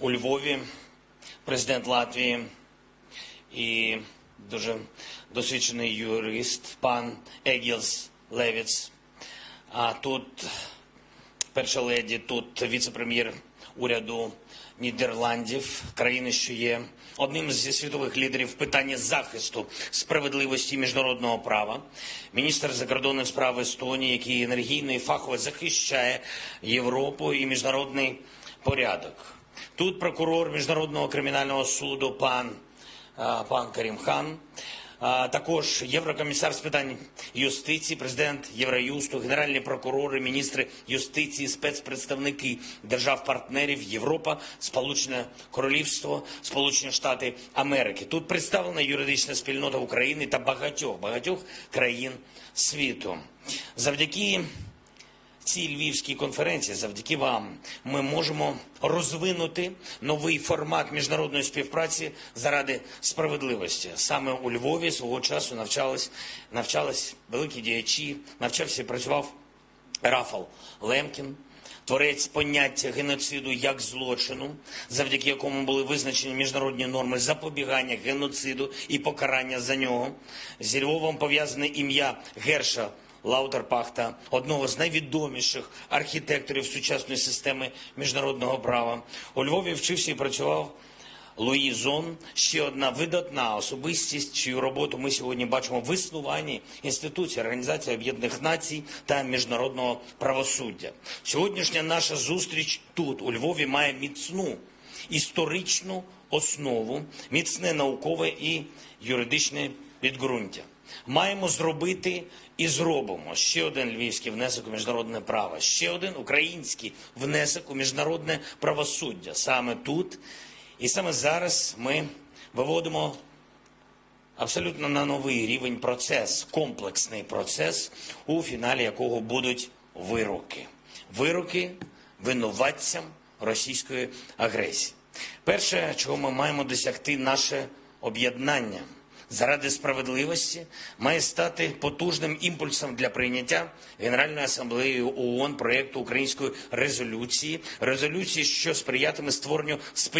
у Львові, президент Латвії і дуже досвідчений юрист пан Егілс Левіц. А тут перша леді, тут віце-прем'єр уряду Нідерландів, країни, що є одним зі світових лідерів в питанні захисту справедливості міжнародного права, міністр закордонних справ Естонії, який енергійно і фахово захищає Європу і міжнародний порядок. Тут прокурор міжнародного кримінального суду пан пан Карім Хан. А, Також єврокомісар з питань юстиції, президент Євроюсту, генеральні прокурори, міністри юстиції, спецпредставники держав-партнерів Європа, Сполучене Королівство, Сполучені Штати Америки. Тут представлена юридична спільнота України та багатьох багатьох країн світу. Завдяки цій львівській конференції, завдяки вам, ми можемо розвинути новий формат міжнародної співпраці заради справедливості. Саме у Львові свого часу навчались, навчались великі діячі, навчався і працював Рафал Лемкін. Творець поняття геноциду як злочину, завдяки якому були визначені міжнародні норми запобігання геноциду і покарання за нього. Зі Львовом пов'язане ім'я Герша Лаутерпахта, одного з найвідоміших архітекторів сучасної системи міжнародного права. У Львові вчився і працював Луї Зон, ще одна видатна особистість, чию роботу ми сьогодні бачимо в існуванні інституції Організації Об'єднаних Націй та міжнародного правосуддя. Сьогоднішня наша зустріч тут, у Львові, має міцну історичну основу, міцне наукове і юридичне підґрунтя. Маємо зробити і зробимо ще один львівський внесок у міжнародне право, ще один український внесок у міжнародне правосуддя. Саме тут і саме зараз ми виводимо абсолютно на новий рівень процес, комплексний процес, у фіналі якого будуть вироки. Вироки винуватцям російської агресії. Перше, чого ми маємо досягти, наше об'єднання заради справедливості має стати потужним імпульсом для прийняття Генеральною асамблеєю ООН проєкту української резолюції, резолюції, що сприятиме створенню спеціальної